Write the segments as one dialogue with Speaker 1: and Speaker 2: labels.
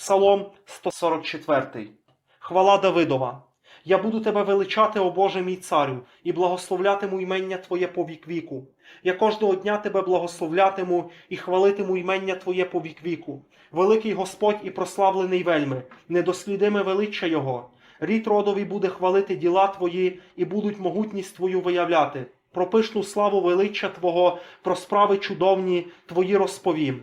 Speaker 1: Псалом 144. Хвала Давидова. Я буду тебе величати, о Боже мій царю, і благословлятиму імення Твоє по вік віку. Я кожного дня тебе благословлятиму і хвалитиму імення Твоє по вік віку. Великий Господь і прославлений вельми, недослідиме величчя Його. Рід родові буде хвалити діла Твої і будуть могутність Твою виявляти. Про пишну славу величчя Твого, про справи чудовні Твої розповім.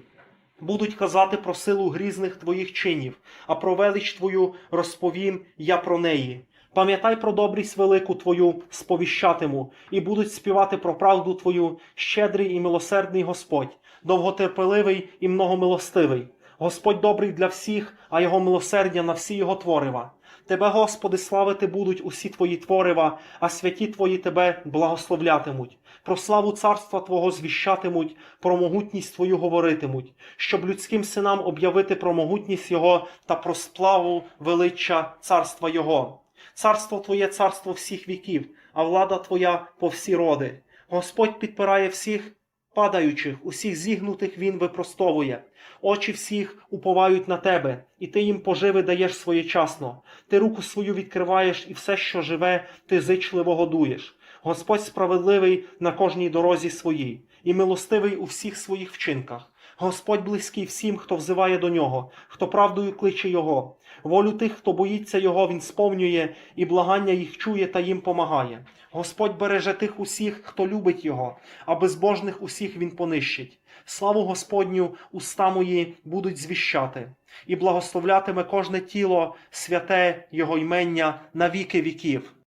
Speaker 1: Будуть казати про силу грізних твоїх чинів, а про велич твою розповім я про неї. Пам'ятай про добрість велику твою сповіщатиму, і будуть співати про правду твою, щедрий і милосердний Господь, довготерпеливий і многомилостивий. Господь добрий для всіх, а його милосердя на всі його творива. Тебе, Господи, славити будуть усі твої творива, а святі твої тебе благословлятимуть. Про славу царства Твого звіщатимуть, про могутність Твою говоритимуть, щоб людським синам об'явити про могутність Його та про сплаву величчя царства Його. Царство Твоє царство всіх віків, а влада Твоя по всі роди. Господь підпирає всіх падаючих, усіх зігнутих Він випростовує. Очі всіх уповають на тебе, і ти їм поживи даєш своєчасно. Ти руку свою відкриваєш, і все, що живе, ти зичливо годуєш. Господь справедливий на кожній дорозі своїй, і милостивий у всіх своїх вчинках. Господь близький всім, хто взиває до нього, хто правдою кличе Його. Волю тих, хто боїться Його, Він сповнює, і благання їх чує та їм помагає. Господь береже тих усіх, хто любить Його, а безбожних усіх Він понищить. Славу Господню уста мої будуть звіщати, і благословлятиме кожне тіло, святе Його ймення на віки віків.